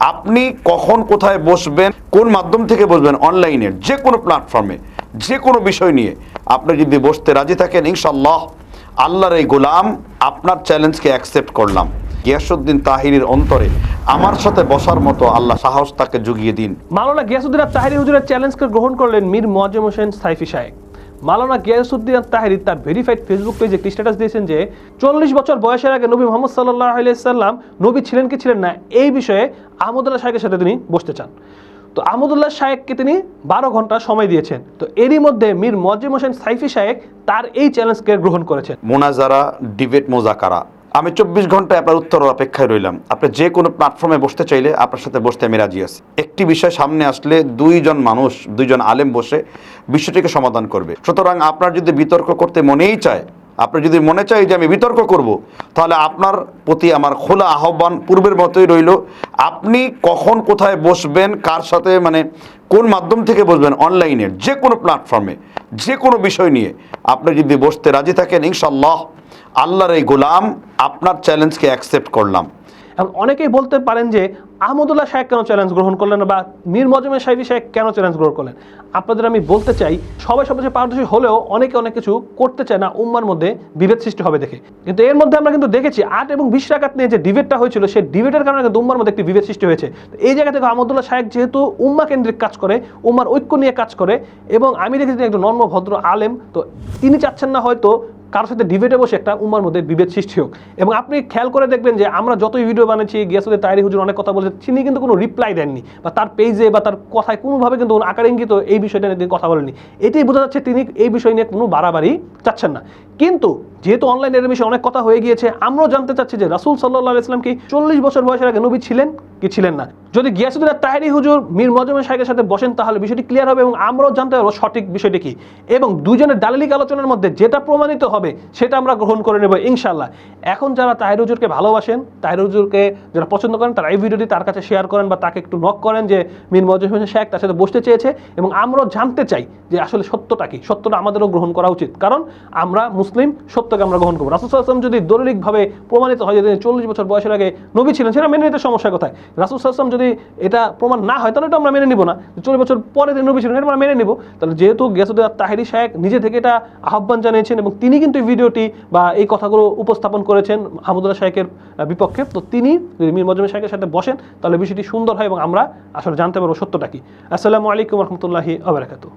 আপনি কখন কোথায় বসবেন, কোন মাধ্যম থেকে বসবেন অনলাইনের যে কোনো প্ল্যাটফর্মে যে কোনো বিষয় নিয়ে আপনি যদি বসতে রাজি থাকেন ইনশাল্লাহ আল্লাহর এই গোলাম আপনার চ্যালেঞ্জকে অ্যাকসেপ্ট করলাম। গিয়াসুদ্দিন তাহিরের অন্তরে আমার সাথে বসার মতো আল্লাহ সাহস তাকে জুগিয়ে দিন। মাওলানা গিয়াসুদ্দিন তাহিরি হুজুরের চ্যালেঞ্জকে গ্রহণ করলেন মীর মোয়াজ্জেম হোসেন সাইফি সাহেব। মাওলানা গিয়াসুদ্দিন তাহরি তার ভেরিফাইড ফেসবুক পেজে একটি স্ট্যাটাস দিয়েছেন যে, চল্লিশ বছর বয়সের আগে নবী মোহাম্মদ সাল্লাহ আলাইসাল্লাম নবী ছিলেন কি ছিলেন না, এই বিষয়ে আহমদুল্লাহ সাহেবের সাথে তিনি বসতে চান। তো আহমদুল্লাহ সাহেবকে তিনি বারো ঘণ্টা সময় দিয়েছেন। তো এরই মধ্যে মীর মজিম হোসেন সাইফি সাহেব তার এই চ্যালেঞ্জকে গ্রহণ করেছেন। মোনাজারা, ডিবেট মোজাকারা আমি চব্বিশ ঘন্টায় আপনার উত্তর অপেক্ষায় রইলাম। আপনি যে কোনো প্ল্যাটফর্মে বসতে চাইলে আপনার সাথে বসতে আমি রাজি আছি। একটি বিষয় সামনে আসলে দুইজন মানুষ, দুইজন আলেম বসে বিষয়টিকে সমাধান করবে। সুতরাং আপনার যদি বিতর্ক করতে মনেই চায়, আপনি যদি মনে চাই যে আমি বিতর্ক করব, তাহলে আপনার প্রতি আমার খোলা আহ্বান পূর্বের মতোই রইল। আপনি কখন কোথায় বসবেন, কার সাথে মানে কোন মাধ্যম থেকে বসবেন অনলাইনের যে কোনো প্ল্যাটফর্মে যে কোনো বিষয় নিয়ে আপনি যদি বসতে রাজি থাকেন ইনশাল্লাহ আল্লাহর এই গোলাম, আপনার চ্যালেঞ্জকে অ্যাকসেপ্ট করলাম। এখন অনেকেই বলতে পারেন যে, আহমদুল্লাহ সাহেব কেন চ্যালেঞ্জ গ্রহণ করলেন বা মীর মজমের সাহেবী সাহেব কেন চ্যালেঞ্জ গ্রহণ করলেন? আপনাদের আমি বলতে চাই, সবাই সবচেয়ে পারদর্শী হলেও অনেকে অনেক কিছু করতে চায় না, উম্মার মধ্যে বিভেদ সৃষ্টি হবে দেখে। কিন্তু এর মধ্যে আমরা কিন্তু দেখেছি, আট এবং বিশ রাকাত নিয়ে যে ডিবেটটা হয়েছিল, সেই ডিবেটের কারণে কিন্তু উম্মার মধ্যে একটি বিভেদ সৃষ্টি হয়েছে। তো এই জায়গা থেকে আহমদুল্লাহ সাহেব যেহেতু উম্মা কেন্দ্রিক কাজ করে, উম্মার ঐক্য নিয়ে কাজ করে, এবং আমি দেখেছি একজন নর্ম ভদ্র আলেম, তো তিনি চাচ্ছেন না হয়তো কারোর সাথে ডিবেটে বসে একটা উম্মার মধ্যে বিভেদ সৃষ্টি হোক। এবং আপনি খেয়াল করে দেখবেন যে আমরা যতই ভিডিও বানিয়েছি গিয়াসুদ্দিন তাইরি হুজুর অনেক কথা বলেছে, তিনি কিন্তু কোনো রিপ্লাই দেননি বা তার পেজে বা তার কথায় কোনোভাবে কিন্তু আকার ইঙ্গিত এই বিষয়টা নিয়ে কথা বলেননি। এটাই বোঝা যাচ্ছে তিনি এই বিষয় নিয়ে কোনো বাড়াবাড়ি চাচ্ছেন না। কিন্তু যেহেতু অনলাইনের বিষয়ে অনেক কথা হয়ে গিয়েছে, আমরাও জানতে চাচ্ছি যে রাসুল সাল্লাহ ইসলাম কি চল্লিশ বছর বয়সের আগে নবী ছিলেন? কি ছিলেন না। যদি গিয়াসুদ্দিন তাহেরি হুজুর মীর মজমের সাহেবের সাথে বসেন, তাহলে বিষয়টি ক্লিয়ার হবে এবং আমরাও জানতে পারব সঠিক বিষয়টি কি। এবং দুজনের দালিলিক আলোচনার মধ্যে যেটা প্রমাণিত হবে, সেটা আমরা গ্রহণ করে নেব ইনশাল্লাহ এখন যারা তাহের হুজুরকে ভালোবাসেন, তাহের হুজুরকে যারা পছন্দ করেন, তারা এই ভিডিওটি তার কাছে শেয়ার করেন বা তাকে একটু নক করেন যে মীর মজম শেখ তার সাথে বসতে চেয়েছে এবং আমরাও জানতে চাই যে আসলে সত্যটা কি। সত্যটা আমাদেরও গ্রহণ করা উচিত। কারণ আমরা মুসলিম, সত্যকে আমরা গ্রহণ করব রাসুল আসলাম যদি দলিলিকভাবে প্রমাণিত হয় যে চল্লিশ বছর বয়সের আগে নবী ছিলেন, সেটা মেনে নিতে সমস্যা কোথায়? রাসুল সাল্লাম যদি এটা প্রমাণ না হয়, তাহলে এটা আমরা মেনে নিব না। চল্লিশ বছর পরে তিনি নবী ছিলেন আমরা মেনে নিব। তাহলে যেহেতু গিয়াসুদ্দিন তাহেরি সাহেব নিজে থেকে এটা আহ্বান জানিয়েছেন এবং তিনি কিন্তু এই ভিডিওটি বা এই কথাগুলো উপস্থাপন করেছেন হামুদুল্লাহ শাহেকের বিপক্ষে, তো তিনি যদি মীর মজমে শাহেকের সাথে বসেন, তাহলে বিষয়টি সুন্দর হয় এবং আমরা আসলে জানতে পারব সত্যটা কি। আসসালামু আলাইকুম রহমতুল্লাহি আবরাকাতু